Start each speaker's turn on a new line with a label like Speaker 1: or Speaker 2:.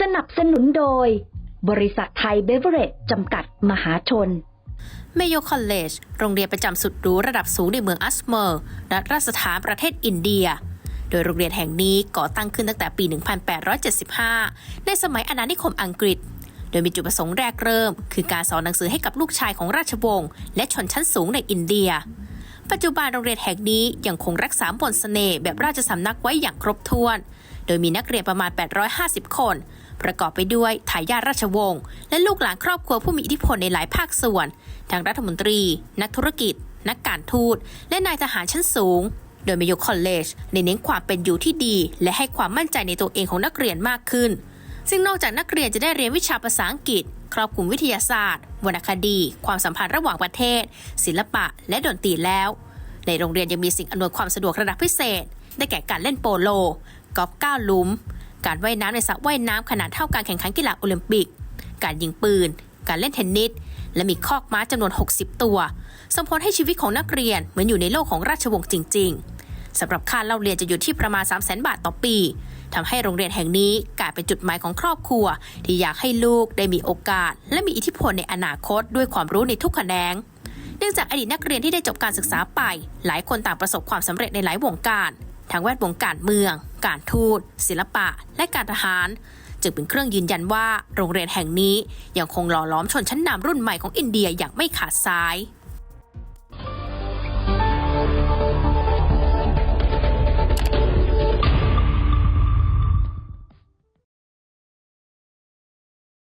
Speaker 1: สนับสนุนโดย บริษัทไทยเบเวอเรจจำกัดมหาชน
Speaker 2: เมโยคอลเลจโรงเรียนประจำสุดหรูระดับสูงในเมืองอัสเมอร์รัฐราชฐานประเทศอินเดีย โดยโรงเรียนแห่งนี้ก่อตั้งขึ้นตั้งแต่ปี 1875 ในสมัยอาณานิคมอังกฤษ โดยมีจุดประสงค์แรกเริ่ม คือการสอนหนังสือให้กับลูกชายของราชวงศ์และชนชั้นสูงในอินเดีย ปัจจุบันโรงเรียนแห่งนี้ยังคงรักษามนต์เสน่ห์แบบราชสำนักไว้อย่างครบถ้วน โดยมีนักเรียนประมาณ 850 คน ประกอบไปด้วยทายาทราชวงศ์และลูกหลานครอบครัวผู้มีอิทธิพลในหลายภาคส่วนทั้งรัฐมนตรี นักธุรกิจ นักการทูต และนายทหารชั้นสูง โดยมโยคอลเลจเน้นความเป็นอยู่ที่ดี และให้ความมั่นใจในตัวเองของนักเรียนมากขึ้น ซึ่งนอกจากนักเรียนจะได้เรียนวิชาภาษาอังกฤษ ครอบคลุมวิทยาศาสตร์ วรรณคดี ความสัมพันธ์ระหว่างประเทศ ศิลปะ และดนตรีแล้ว ในโรงเรียนยังมีสิ่งอำนวยความสะดวกระดับพิเศษ ได้แก่การเล่นโปโลกอล์ฟก้าวหลุมการว่ายน้ำในสระว่ายน้ำขนาดเท่าการแข่งขันกีฬาโอลิมปิก การยิงปืน การเล่นเทนนิส และมีคอกม้าจำนวน 60 ตัวส่งผลให้ชีวิตของนักเรียนเหมือนอยู่ในโลกของราชวงศ์จริง ๆสำหรับค่าเล่าเรียนจะอยู่ที่ประมาณ 3 0 0 0 0 0 บาทต่อปี ทำให้โรงเรียนแห่งนี้กลายเป็นจุดหมายของครอบครัว ที่อยากให้ลูกได้มีโอกาส และมีอิทธิพลในอนาคตด้วยความรู้ในทุกแขนงเนื่องจากอดีตนักเรียนที่ได้จบการศึกษาไป หลายคนต่างประสบความสำเร็จในหลายวงการทั้งแวดวงการเมือง การทูต ศิลปะ และการทหาร จึงเป็นเครื่องยืนยันว่าโรงเรียนแห่งนี้ยังคงหล่อล้อมชนชั้นนำรุ่นใหม่ของอินเดียอย่างไม่ขาดสาย